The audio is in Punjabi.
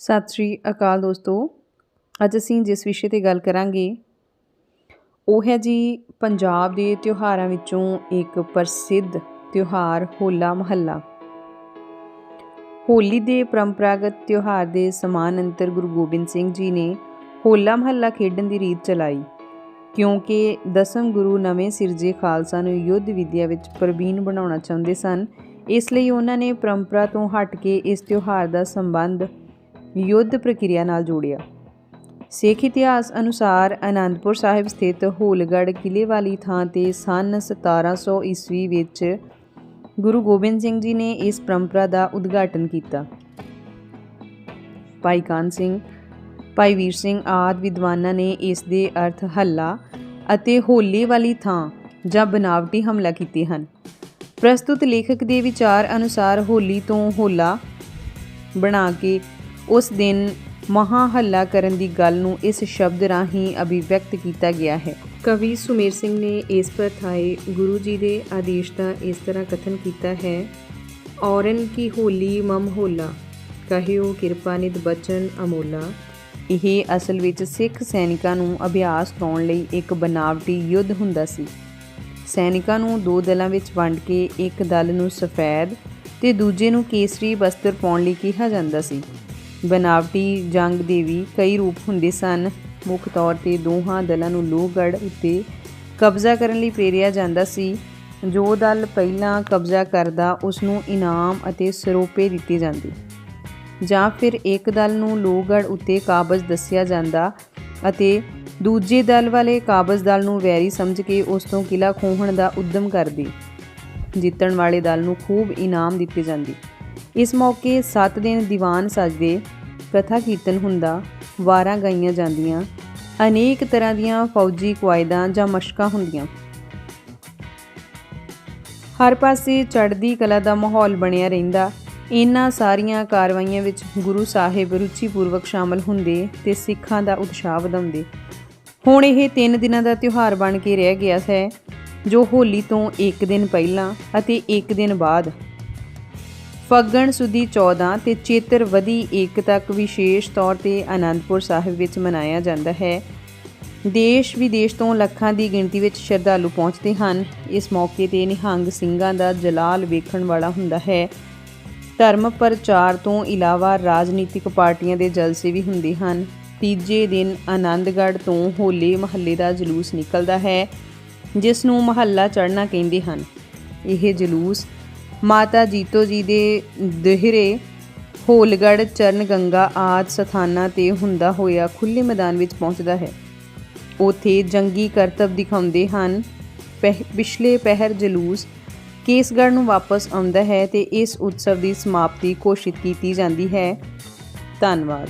ਸਤਿ ਸ਼੍ਰੀ ਅਕਾਲ ਦੋਸਤੋ। ਅੱਜ ਅਸੀਂ ਜਿਸ ਵਿਸ਼ੇ ਤੇ ਗੱਲ ਕਰਾਂਗੇ, ਉਹ ਹੈ ਜੀ ਪੰਜਾਬ ਦੇ ਤਿਉਹਾਰਾਂ ਵਿੱਚੋਂ ਇੱਕ ਪ੍ਰਸਿੱਧ ਤਿਉਹਾਰ ਹੋਲਾ ਮਹੱਲਾ। ਹੋਲੀ ਦੇ ਪਰੰਪਰਾਗਤ ਤਿਉਹਾਰ ਦੇ ਸਮਾਨ ਅੰਤਰ ਗੁਰੂ ਗੋਬਿੰਦ ਸਿੰਘ ਜੀ ਨੇ ਹੋਲਾ ਮਹੱਲਾ ਖੇਡਣ ਦੀ ਰੀਤ ਚਲਾਈ, ਕਿਉਂਕਿ ਦਸਮ ਗੁਰੂ ਨਵੇਂ ਸਿਰਜੇ ਖਾਲਸਾ ਨੂੰ ਯੁੱਧ ਵਿਦਿਆ ਵਿੱਚ ਪ੍ਰਵੀਨ ਬਣਾਉਣਾ ਚਾਹੁੰਦੇ ਸਨ, ਇਸ ਲਈ ਉਹਨਾਂ ਨੇ ਪਰੰਪਰਾ ਤੋਂ ਹਟ ਕੇ ਇਸ ਤਿਉਹਾਰ ਦਾ ਸੰਬੰਧ ਯੁੱਧ ਪ੍ਰਕਿਰਿਆ ਨਾਲ ਜੋੜਿਆ। ਸਿੱਖ ਇਤਿਹਾਸ ਅਨੁਸਾਰ ਅਨੰਦਪੁਰ ਸਾਹਿਬ ਸਥਿਤ ਹੋਲਗੜ੍ਹ ਕਿਲੇ ਵਾਲੀ ਥਾਂ ਤੇ ਸਨ 1700 ਈਸਵੀ ਵਿੱਚ ਗੁਰੂ ਗੋਬਿੰਦ ਸਿੰਘ ਜੀ ਨੇ ਇਸ ਪਰੰਪਰਾ ਦਾ ਉਦਘਾਟਨ ਕੀਤਾ। ਭਾਈ ਕਾਨ ਸਿੰਘ, ਭਾਈ ਵੀਰ ਸਿੰਘ ਆਦਿ ਵਿਦਵਾਨਾਂ ਨੇ ਇਸ ਦੇ ਅਰਥ ਹੱਲਾ ਅਤੇ ਹੋਲੇ ਵਾਲੀ ਥਾਂ ਜਾਂ ਬਨਾਵਟੀ ਹਮਲਾ ਕੀਤੇ ਹਨ। ਪ੍ਰਸਤੁਤ ਲੇਖਕ ਦੇ ਵਿਚਾਰ ਅਨੁਸਾਰ ਹੋਲੀ ਤੋਂ ਹੋਲਾ ਬਣਾ ਕੇ ਉਸ ਦਿਨ ਮਹਾ ਹੱਲਾ ਕਰਨ ਦੀ ਗੱਲ ਨੂੰ ਇਸ ਸ਼ਬਦ ਰਾਹੀਂ ਅਭਿਵਿਅਕਤ ਕੀਤਾ ਗਿਆ ਹੈ। ਕਵੀ ਸੁਮੇਰ ਸਿੰਘ ਨੇ ਇਸ ਪਰ ਥਾਏ ਗੁਰੂ ਜੀ ਦੇ ਆਦੇਸ਼ ਦਾ ਇਸ ਤਰ੍ਹਾਂ ਕਥਨ ਕੀਤਾ ਹੈ, ਔਰਨ ਕੀ ਹੋਲੀ ਮਮ ਹੋਲਾ, ਕਹਿਓ ਕਿਰਪਾ ਨਿਦ ਬਚਨ ਅਮੋਲਾ। ਇਹ ਅਸਲ ਵਿੱਚ ਸਿੱਖ ਸੈਨਿਕਾਂ ਨੂੰ ਅਭਿਆਸ ਕਰਾਉਣ ਲਈ ਇੱਕ ਬਨਾਵਟੀ ਯੁੱਧ ਹੁੰਦਾ ਸੀ। ਸੈਨਿਕਾਂ ਨੂੰ ਦੋ ਦਲਾਂ ਵਿੱਚ ਵੰਡ ਕੇ ਇੱਕ ਦਲ ਨੂੰ ਸਫੈਦ ਤੇ ਦੂਜੇ ਨੂੰ ਕੇਸਰੀ ਵਸਤਰ ਪਾਉਣ ਲਈ ਕਿਹਾ ਜਾਂਦਾ ਸੀ। ਬਨਾਵਟੀ ਜੰਗ ਦੇ ਵੀ ਕਈ ਰੂਪ ਹੁੰਦੇ ਸਨ। ਮੁੱਖ ਤੌਰ ਤੇ ਦੋਹਾਂ ਦਲਾਂ ਨੂੰ ਲੋਹਗੜ੍ਹ ਉੱਤੇ ਕਬਜ਼ਾ ਕਰਨ ਲਈ ਪ੍ਰੇਰਿਆ ਜਾਂਦਾ ਸੀ। ਜੋ ਦਲ ਪਹਿਲਾਂ ਕਬਜ਼ਾ ਕਰਦਾ ਉਸ ਨੂੰ ਇਨਾਮ ਅਤੇ ਸਰੋਪੇ ਦਿੱਤੇ ਜਾਂਦੇ। ਜਾਂ ਫਿਰ ਇੱਕ ਦਲ ਨੂੰ ਲੋਹਗੜ੍ਹ ਉੱਤੇ ਕਾਬਜ਼ ਦੱਸਿਆ ਜਾਂਦਾ ਅਤੇ ਦੂਜੇ ਦਲ ਵਾਲੇ ਕਾਬਜ਼ ਦਲ ਨੂੰ ਵੈਰੀ ਸਮਝ ਕੇ ਉਸ ਤੋਂ ਕਿਲਾ ਖੋਹਣ ਦਾ ਉਦਮ ਕਰਦੇ। ਜਿੱਤਣ ਵਾਲੇ ਦਲ ਨੂੰ ਖੂਬ ਇਨਾਮ ਦਿੱਤੇ ਜਾਂਦੇ। ਇਸ ਮੌਕੇ 7 ਦਿਨ ਦੀਵਾਨ ਸਜਦੇ ਕਥਾ ਕੀਰਤਨ ਹੁੰਦਾ, ਵਾਰਾਂ ਗਾਈਆਂ ਜਾਂਦੀਆਂ, ਅਨੇਕ ਤਰ੍ਹਾਂ ਦੀਆਂ ਫੌਜੀ ਕਵਾਇਦਾਂ ਜਾਂ ਮਸ਼ਕਾਂ ਹੁੰਦੀਆਂ। ਹਰ ਪਾਸੇ ਚੜ੍ਹਦੀ ਕਲਾ ਦਾ ਮਾਹੌਲ ਬਣਿਆ ਰਹਿੰਦਾ। ਇਹਨਾਂ ਸਾਰੀਆਂ ਕਾਰਵਾਈਆਂ ਵਿੱਚ ਗੁਰੂ ਸਾਹਿਬ ਰੁਚੀਪੂਰਵਕ ਸ਼ਾਮਲ ਹੁੰਦੇ ਤੇ ਸਿੱਖਾਂ ਦਾ ਉਤਸ਼ਾਹ ਵਧਾਉਂਦੇ। ਹੁਣ ਇਹ 3 ਦਿਨਾਂ ਦਾ ਤਿਉਹਾਰ ਬਣ ਕੇ ਰਹਿ ਗਿਆ ਹੈ, ਜੋ ਹੋਲੀ ਤੋਂ ਇੱਕ ਦਿਨ ਪਹਿਲਾਂ ਅਤੇ ਇੱਕ ਦਿਨ ਬਾਅਦ। ਫੱਗਣ ਸੁਦੀ 14 ਤੇ ਚੇਤਰ ਵਧੀ 1 ਤੱਕ ਵਿਸ਼ੇਸ਼ ਤੌਰ ਤੇ ਆਨੰਦਪੁਰ ਸਾਹਿਬ ਵਿੱਚ ਮਨਾਇਆ ਜਾਂਦਾ ਹੈ। ਦੇਸ਼ ਵਿਦੇਸ਼ ਤੋਂ ਲੱਖਾਂ ਦੀ ਗਿਣਤੀ ਵਿੱਚ ਸ਼ਰਧਾਲੂ ਪਹੁੰਚਦੇ ਹਨ। ਇਸ ਮੌਕੇ ਤੇ ਨਿਹੰਗ ਸਿੰਘਾਂ ਦਾ ਜਲਾਲ ਵੇਖਣ ਵਾਲਾ ਹੁੰਦਾ ਹੈ। ਧਰਮ ਪ੍ਰਚਾਰ ਤੋਂ ਇਲਾਵਾ ਰਾਜਨੀਤਿਕ ਪਾਰਟੀਆਂ ਦੇ ਜਲਸੇ ਵੀ ਹੁੰਦੇ ਹਨ। ਤੀਜੇ ਦਿਨ ਆਨੰਦਗੜ੍ਹ ਤੋਂ ਹੋਲੇ ਮਹੱਲੇ ਦਾ ਜਲੂਸ ਨਿਕਲਦਾ ਹੈ, ਜਿਸ ਨੂੰ ਮਹੱਲਾ ਚੜ੍ਹਨਾ ਕਹਿੰਦੇ ਹਨ। ਇਹ ਜਲੂਸ ਮਾਤਾ ਜੀਤੋ ਜੀ ਦੇ ਦਹਿਰੇ, ਹੋਲਗੜ੍ਹ, ਚਰਨ ਗੰਗਾ ਆਦ ਸਥਾਨਾਂ ਤੇ ਹੁੰਦਾ ਹੋਇਆ ਖੁੱਲੇ ਮੈਦਾਨ ਵਿੱਚ ਪਹੁੰਚਦਾ ਹੈ। ਉਥੇ ਜੰਗੀ ਕਰਤੱਵ ਦਿਖਾਉਂਦੇ ਹਨ। ਪਿਛਲੇ ਪਹਿਰ ਜਲੂਸ ਕੇਸਗੜ੍ਹ ਨੂੰ ਵਾਪਸ ਆਉਂਦਾ ਹੈ ਤੇ ਇਸ ਉਤਸਵ ਦੀ ਸਮਾਪਤੀ ਘੋਸ਼ਿਤ ਕੀਤੀ ਜਾਂਦੀ ਹੈ। ਧੰਨਵਾਦ।